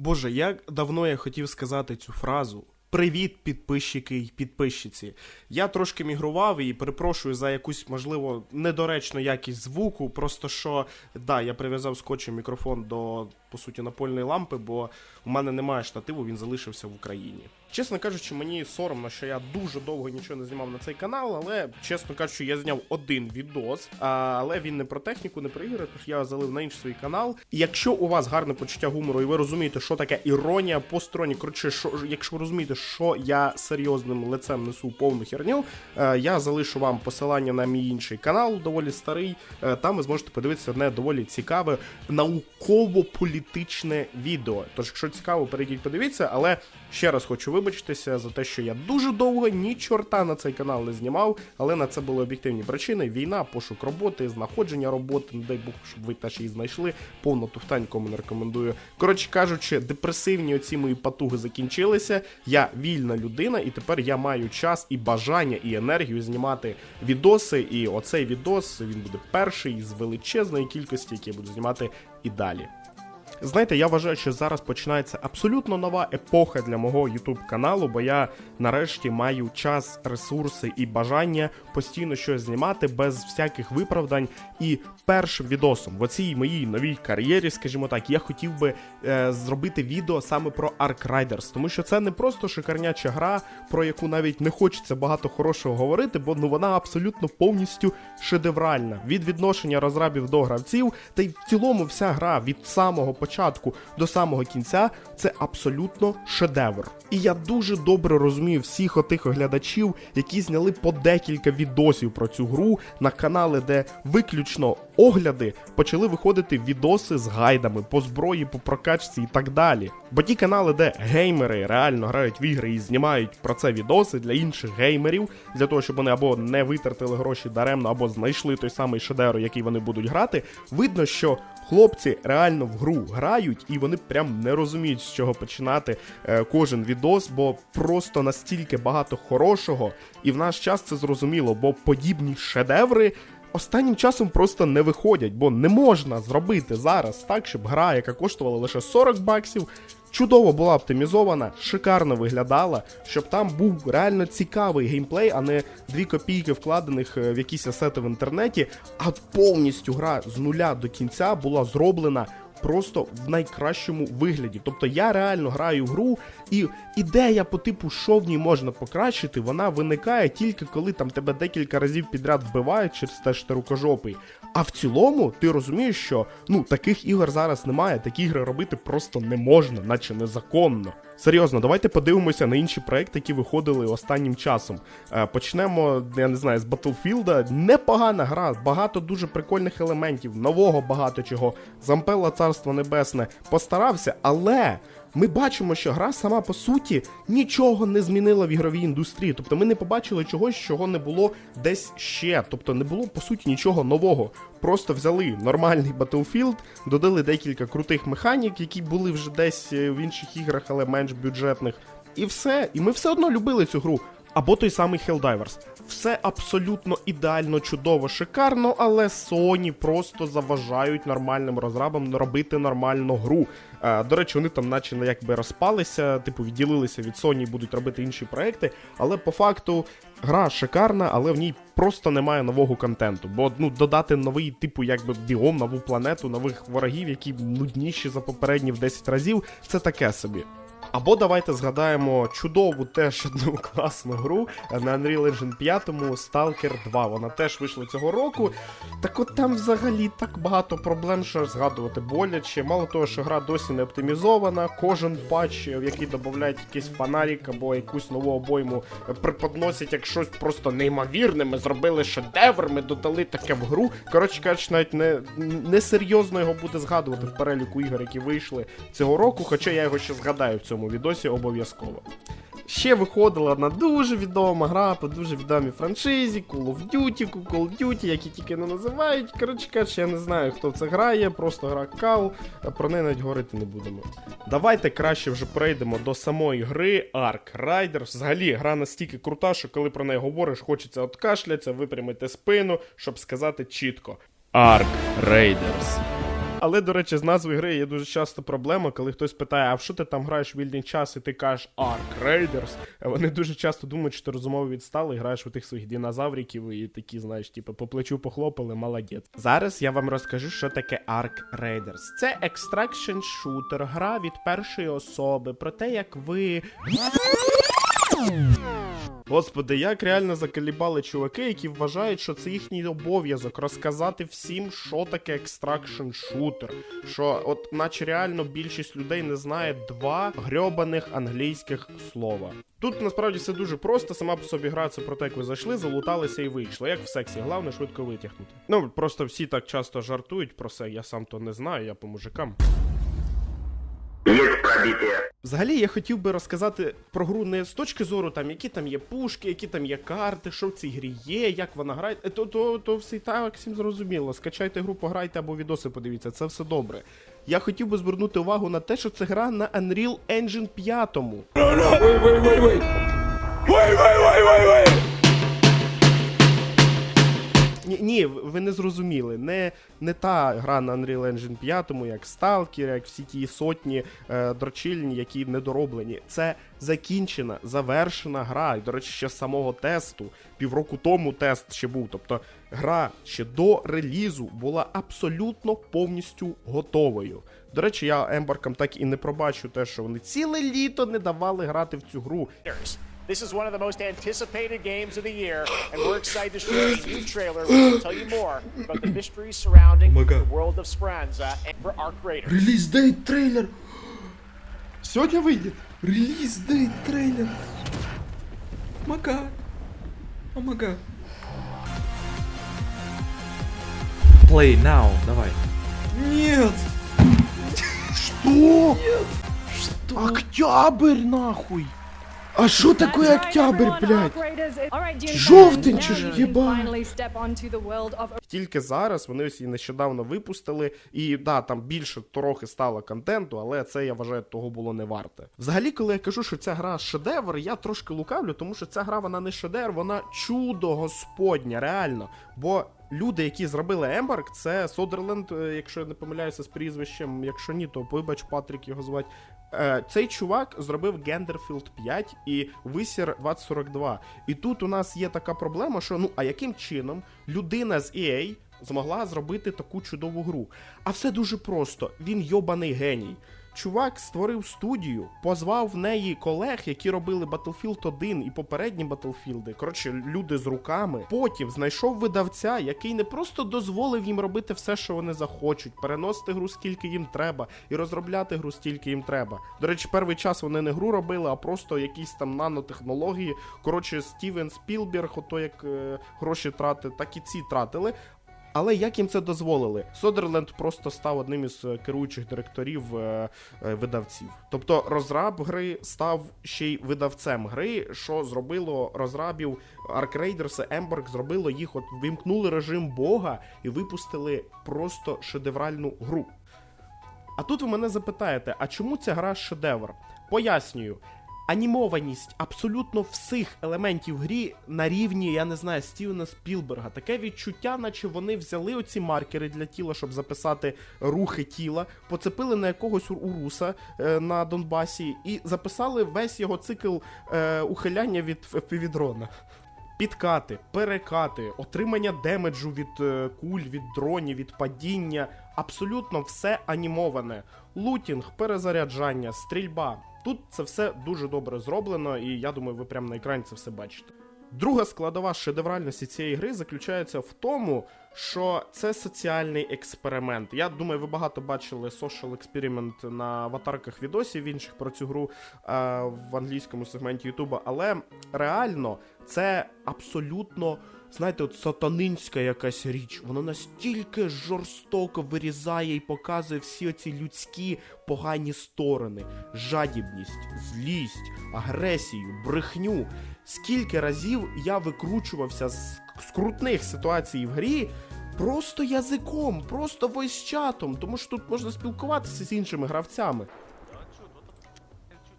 Боже, як давно я хотів сказати цю фразу. Привіт, підписчики й підписчиці. Я трошки мігрував і перепрошую за якусь, можливо, недоречну якість звуку. Просто що, да, я прив'язав скотчем мікрофон до, по суті, напольної лампи, бо у мене немає штативу, він залишився в Україні. Чесно кажучи, мені соромно, що я дуже довго нічого не знімав на цей канал, але чесно кажучи, я зняв один відос, але він не про техніку, не про ігри, тож я залив на інший свій канал. І якщо у вас гарне почуття гумору, і ви розумієте, що таке іронія, построні, коротше, що, якщо ви розумієте, що я серйозним лицем несу повну херню, е, я залишу вам посилання на мій інший канал, доволі старий. Е, там ви зможете подивитися одне доволі цікаве науково-політичне відео. Тож, якщо цікаво, перейдіть, подивіться, але ще раз хочу вибачитися за те, що я дуже довго ні чорта на цей канал не знімав, але на це були об'єктивні причини: війна, пошук роботи, знаходження роботи. Не дай Бог, щоб ви теж її знайшли. Повно туфтань, кому не рекомендую. Коротше кажучи, депресивні оці мої патуги закінчилися. Я вільна людина, і тепер я маю час і бажання, і енергію знімати відоси. І оцей відос він буде перший з величезної кількості, які я буду знімати і далі. Знаєте, я вважаю, що зараз починається абсолютно нова епоха для мого YouTube каналу, бо я нарешті маю час, ресурси і бажання постійно щось знімати без всяких виправдань. І першим відосом в оцій моїй новій кар'єрі, скажімо так, я хотів би е, зробити відео саме про Ark Riders, тому що це не просто шикарняча гра, про яку навіть не хочеться багато хорошого говорити, бо ну вона абсолютно повністю шедевральна від відношення розрабів до гравців, та й в цілому вся гра від самого початку до самого кінця це абсолютно шедевр. І я дуже добре розумію всіх отих глядачів, які зняли по декілька відосів про цю гру на канали, де виключно огляди почали виходити відоси з гайдами по зброї, по прокачці і так далі. Бо ті канали, де геймери реально грають в ігри і знімають про це відоси для інших геймерів, для того, щоб вони або не витратили гроші даремно, або знайшли той самий шедевр, який вони будуть грати, видно, що хлопці реально в гру грають, і вони прям не розуміють, з чого починати е, кожен відос, бо просто настільки багато хорошого, і в наш час це зрозуміло, бо подібні шедеври. Останнім часом просто не виходять, бо не можна зробити зараз так, щоб гра, яка коштувала лише 40 баксів, чудово була оптимізована, шикарно виглядала, щоб там був реально цікавий геймплей, а не дві копійки вкладених е, в якісь асети в інтернеті, а повністю гра з нуля до кінця була зроблена. Просто в найкращому вигляді. Тобто я реально граю в гру, і ідея по типу, що в ній можна покращити, вона виникає тільки коли там тебе декілька разів підряд вбивають через те, що ти рукожопий. А в цілому ти розумієш, що ну таких ігор зараз немає, такі ігри робити просто не можна, наче незаконно. Серйозно, давайте подивимося на інші проекти, які виходили останнім часом. Е, почнемо, я не знаю, з Battlefield. Непогана гра, багато дуже прикольних елементів, нового багато чого. Зампелла Царство Небесне постарався, але. Ми бачимо, що гра сама по суті нічого не змінила в ігровій індустрії. Тобто ми не побачили чогось, чого не було десь ще. Тобто не було по суті нічого нового. Просто взяли нормальний Battlefield, додали декілька крутих механік, які були вже десь е, в інших іграх, але менш бюджетних. І все. І ми все одно любили цю гру. Або той самий Helldivers. Все абсолютно ідеально, чудово, шикарно, але Sony просто заважають нормальним розрабам робити нормальну гру. Е, до речі, вони там, наче якби розпалися, типу відділилися від Sony і будуть робити інші проекти. Але по факту гра шикарна, але в ній просто немає нового контенту. Бо ну додати новий, типу, якби біом, нову планету, нових ворогів, які нудніші за попередні в 10 разів, це таке собі. Або давайте згадаємо чудову теж одну класну гру на Unreal Engine 5 Stalker 2. Вона теж вийшла цього року. Так от там взагалі так багато проблем, що згадувати боляче. Мало того, що гра досі не оптимізована. Кожен патч, в який додають якийсь фонарик або якусь нову обойму, преподносять як щось просто неймовірне. Ми зробили шедевр, ми додали таке в гру. Коротше кажучи, навіть не, не серйозно його буде згадувати в переліку ігор, які вийшли цього року, хоча я його ще згадаю в цьому відосі обов'язково. Ще виходила одна дуже відома гра по дуже відомій франшизі Call of Duty, Call of Duty, які тільки не називають. Коротше кажучи, я не знаю, хто це грає, просто гра кал, про неї навіть говорити не будемо. Давайте краще вже перейдемо до самої гри Ark Riders. Взагалі, гра настільки крута, що коли про неї говориш, хочеться откашлятися, випрямити спину, щоб сказати чітко. Ark Raiders. Але, до речі, з назви гри є дуже часто проблема, коли хтось питає, а в що ти там граєш вільний час, і ти кажеш Ark Raiders. Вони дуже часто думають, що ти розумово відстали, граєш у тих своїх динозавриків і такі, знаєш, типу, по плечу похлопали, молодець. Зараз я вам розкажу, що таке Ark Raiders. Це екстракшн шутер, гра від першої особи, про те, як ви. Господи, як реально закалібали чуваки, які вважають, що це їхній обов'язок розказати всім, що таке екстракшн шутер. Що, от, наче реально більшість людей не знає два грьобаних англійських слова. Тут насправді все дуже просто, сама по собі гра це про те, як ви зайшли, залуталися і вийшли. Як в сексі, головне швидко витягнути. Ну просто всі так часто жартують про це, я сам то не знаю, я по мужикам. Есть. Взагалі я хотів би розказати про гру не з точки зору, там, які там є пушки, які там є карти, що в цій грі є, як вона грає. Е, То, то, то все і так всім зрозуміло. Скачайте гру, пограйте або відоси подивіться, це все добре. Я хотів би звернути увагу на те, що це гра на Unreal Engine 5. Ні, ні, ви не зрозуміли. Не, не та гра на Unreal Engine 5, як Stalker, як всі ті сотні е, дрочильні, які недороблені. Це закінчена, завершена гра. І, до речі, ще з самого тесту. Півроку тому тест ще був. Тобто гра ще до релізу була абсолютно повністю готовою. До речі, я Ембаркам так і не пробачу те, що вони ціле літо не давали грати в цю гру. years. This is one of the most anticipated games of the year, and we're excited to share a new trailer which will tell you more about the mysteries surrounding the world of Speranza and for Arc Raiders. Реліз дейт трейлер! Сьогодні вийде. Реліз дейт трейлер! Мага! О мага! Play now, давай. Нет! Что? Октябрь, нахуй! А що таке октябрь, блядь? Жовтень чи ж, єба? Тільки зараз вони ось її нещодавно випустили, і да, там більше трохи стало контенту, але це я вважаю, того було не варте. Взагалі, коли я кажу, що ця гра шедевр, я трошки лукавлю, тому що ця гра вона не шедевр, вона чудо господнє, реально. Бо люди, які зробили Ембарк, це Содерленд, е, якщо я не помиляюся з прізвищем, якщо ні, то вибач, Патрік його звати. Е, Цей чувак зробив Гендерфілд 5 і Висір 2042. І тут у нас є така проблема, що ну а яким чином людина з EA змогла зробити таку чудову гру? А все дуже просто. Він йобаний геній. Чувак створив студію, позвав в неї колег, які робили Battlefield 1 і попередні Battlefield. Коротше, люди з руками. Потім знайшов видавця, який не просто дозволив їм робити все, що вони захочуть, переносити гру скільки їм треба, і розробляти гру стільки їм треба. До речі, перший час вони не гру робили, а просто якісь там нанотехнології. Коротше, Стівен Спілберг, ото як е, гроші тратить, так і ці тратили. Але як їм це дозволили? Содерленд просто став одним із е, керуючих директорів е, е, видавців. Тобто розраб гри став ще й видавцем гри, що зробило розрабів Raiders і зробило їх, от вимкнули режим Бога і випустили просто шедевральну гру. А тут ви мене запитаєте, а чому ця гра шедевр? Пояснюю. Анімованість абсолютно всіх елементів грі на рівні, я не знаю, Стівена Спілберга. Таке відчуття, наче вони взяли оці маркери для тіла, щоб записати рухи тіла, поцепили на якогось уруса е, на Донбасі і записали весь його цикл е, ухиляння від FPV-дрона. Підкати, перекати, отримання демеджу від е, куль, від дронів, від падіння. Абсолютно все анімоване. Лутінг, перезаряджання, стрільба. Тут це все дуже добре зроблено, і я думаю, ви прямо на екрані це все бачите. Друга складова шедевральності цієї гри заключається в тому, що це соціальний експеримент. Я думаю, ви багато бачили social experiment на аватарках відосів інших про цю гру е, в англійському сегменті Ютуба, але реально це абсолютно. Знаєте, от сатанинська якась річ, воно настільки жорстоко вирізає і показує всі оці людські погані сторони, жадібність, злість, агресію, брехню. Скільки разів я викручувався з скрутних ситуацій в грі просто язиком, просто войс-чатом, тому що тут можна спілкуватися з іншими гравцями.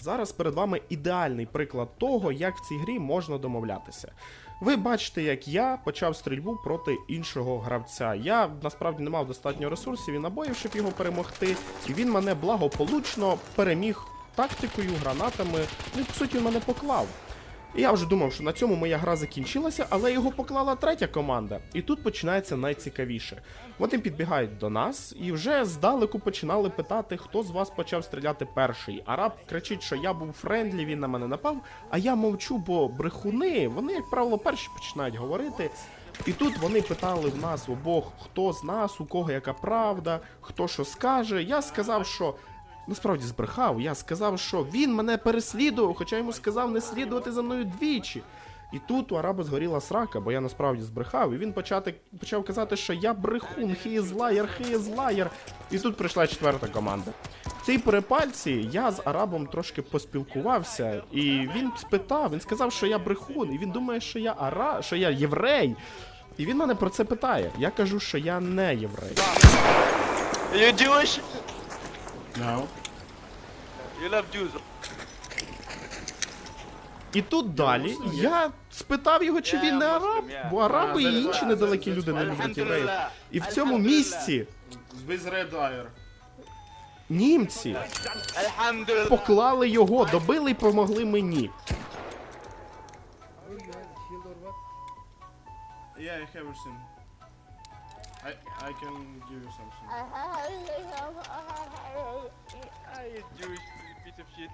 Зараз перед вами ідеальний приклад того, як в цій грі можна домовлятися. Ви бачите, як я почав стрільбу проти іншого гравця. Я насправді не мав достатньо ресурсів і набоїв, щоб його перемогти, і він мене благополучно переміг тактикою, гранатами. Ну і по суті мене поклав. І я вже думав, що на цьому моя гра закінчилася, але його поклала третя команда. І тут починається найцікавіше. Вони підбігають до нас і вже здалеку починали питати, хто з вас почав стріляти перший. Араб кричить, що я був френдлі, він на мене напав. А я мовчу, бо брехуни, вони, як правило, перші починають говорити. І тут вони питали в нас обох, хто з нас, у кого яка правда, хто що скаже. Я сказав, що насправді збрехав. Я сказав, що він мене переслідував, хоча йому сказав не слідувати за мною двічі. І тут у араба згоріла срака, бо я насправді збрехав, і він почати, почав казати, що я брехун, he is liar, he is liar. І тут прийшла четверта команда. В цій перепальці я з арабом трошки поспілкувався, і він спитав, він сказав, що я брехун, і він думає, що я ара, що я єврей. І він мене про це питає. Я кажу, що я не єврей. You Jewish? No. You love Jews? І тут далі я спитав його, чи він не араб, бо араби і інші недалекі люди не люблять євреїв. І в цьому місці With red wire. німці Alhamdulillah. поклали його, добили і помогли мені. Yeah, I have everything. I I can give you something. Ah, you Jewish piece of shit.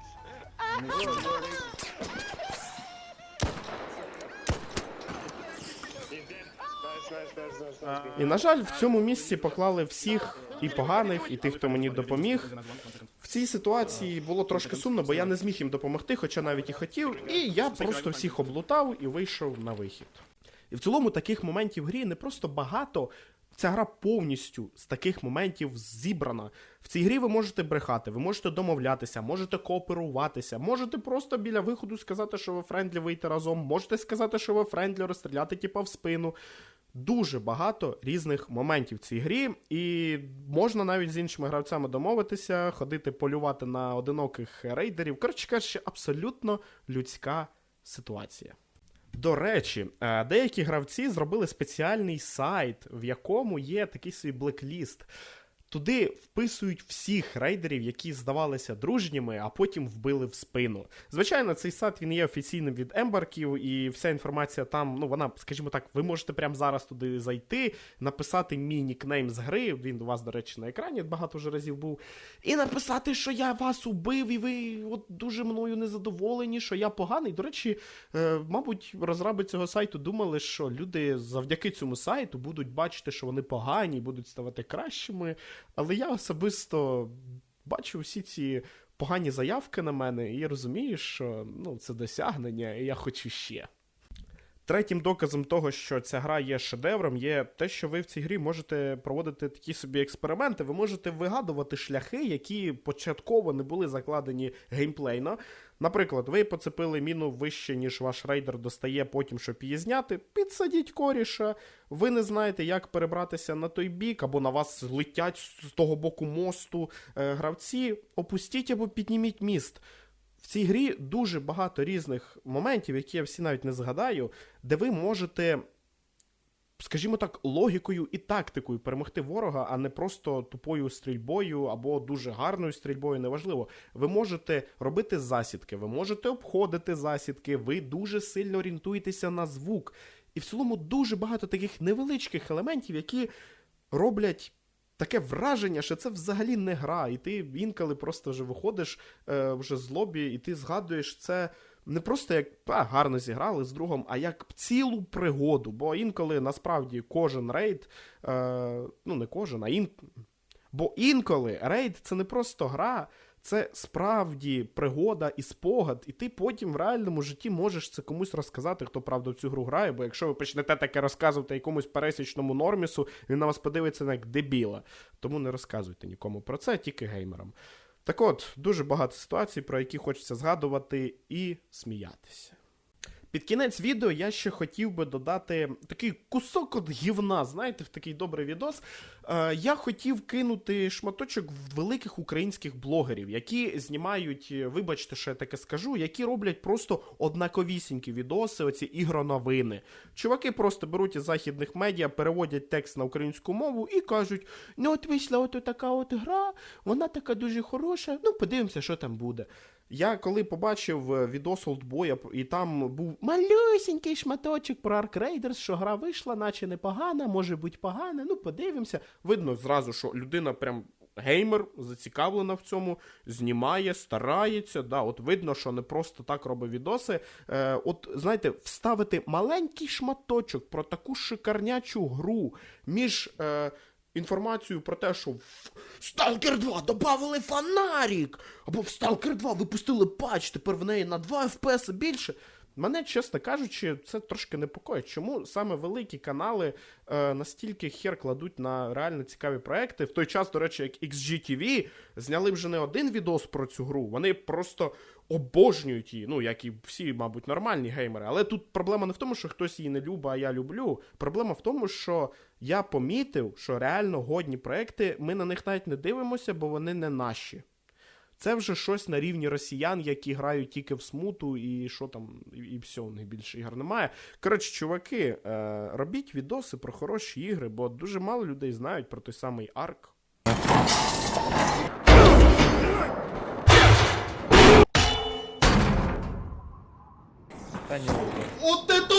І на жаль, в цьому місці поклали всіх і поганих, і тих, хто мені допоміг. В цій ситуації було трошки сумно, бо я не зміг їм допомогти, хоча навіть і хотів, і я просто всіх облутав і вийшов на вихід. І в цілому таких моментів в грі не просто багато. Ця гра повністю з таких моментів зібрана. В цій грі ви можете брехати, ви можете домовлятися, можете кооперуватися, можете просто біля виходу сказати, що ви френдлі вийти разом, можете сказати, що ви френдлі, розстріляти типа в спину. Дуже багато різних моментів в цій грі, і можна навіть з іншими гравцями домовитися, ходити полювати на одиноких рейдерів. Коротше кажучи, абсолютно людська ситуація. До речі, е, деякі гравці зробили спеціальний сайт, в якому є такий свій блекліст. Туди вписують всіх рейдерів, які здавалися дружніми, а потім вбили в спину. Звичайно, цей сайт він є офіційним від ембарків, і вся інформація там, ну вона, скажімо так, ви можете прямо зараз туди зайти, написати мій нікнейм з гри. Він у вас, до речі, на екрані багато вже разів був. І написати, що я вас убив, і ви от дуже мною незадоволені, що я поганий. До речі, е, мабуть, розраби цього сайту думали, що люди завдяки цьому сайту будуть бачити, що вони погані, будуть ставати кращими. Але я особисто бачу всі ці погані заявки на мене, і розумію, що ну, це досягнення, і я хочу ще. Третім доказом того, що ця гра є шедевром, є те, що ви в цій грі можете проводити такі собі експерименти. Ви можете вигадувати шляхи, які початково не були закладені геймплейно. Наприклад, ви поцепили міну вище, ніж ваш рейдер достає потім, щоб її зняти. Підсадіть коріша. Ви не знаєте, як перебратися на той бік, або на вас летять з того боку мосту е, гравці. Опустіть або підніміть міст. В цій грі дуже багато різних моментів, які я всі навіть не згадаю, де ви можете, скажімо так, логікою і тактикою перемогти ворога, а не просто тупою стрільбою або дуже гарною стрільбою, неважливо. Ви можете робити засідки, ви можете обходити засідки, ви дуже сильно орієнтуєтеся на звук. І в цілому дуже багато таких невеличких елементів, які роблять таке враження, що це взагалі не гра, і ти інколи просто вже виходиш е, вже з лобі, і ти згадуєш це не просто як а, гарно зіграли з другом, а як цілу пригоду. Бо інколи насправді кожен рейд, е, ну не кожен, а ін... Бо інколи рейд це не просто гра. Це справді пригода і спогад, і ти потім в реальному житті можеш це комусь розказати, хто правда в цю гру грає. Бо якщо ви почнете таке розказувати якомусь пересічному нормісу, він на вас подивиться як дебіла. Тому не розказуйте нікому про це, тільки геймерам. Так от, дуже багато ситуацій, про які хочеться згадувати і сміятися. Під кінець відео я ще хотів би додати такий кусок от гівна, знаєте, в такий добрий відос. Е, я хотів кинути шматочок великих українських блогерів, які знімають, е, вибачте, що я таке скажу, які роблять просто однаковісінькі відоси, оці ігроновини. Чуваки просто беруть із західних медіа, переводять текст на українську мову і кажуть: ну от вийшла от така от гра, вона така дуже хороша. Ну, подивимося, що там буде. Я коли побачив е, відос Олдбоя, і там був малюсінький шматочок про Ark Raiders, що гра вийшла, наче непогана, може бути погана. Ну, подивимося. Видно зразу, що людина прям. Геймер зацікавлена в цьому, знімає, старається. Да, от видно, що не просто так робить відоси. Е, от знаєте, вставити маленький шматочок про таку шикарнячу гру між е, інформацією про те, що в Сталкер 2 додали фонарик, або в Сталкер 2 випустили патч, тепер в неї на 2 FPS більше. Мене, чесно кажучи, це трошки непокоїть. Чому саме великі канали е, настільки хер кладуть на реально цікаві проекти? В той час, до речі, як XGTV зняли вже не один відос про цю гру, вони просто обожнюють її. Ну, як і всі, мабуть, нормальні геймери. Але тут проблема не в тому, що хтось її не любить, а я люблю. Проблема в тому, що я помітив, що реально годні проекти, ми на них навіть не дивимося, бо вони не наші. Це вже щось на рівні росіян, які грають тільки в смуту, і що там, і, все, у них більше ігор немає. Коротше, чуваки, е, робіть відоси про хороші ігри, бо дуже мало людей знають про той самий арк. Та ні. От.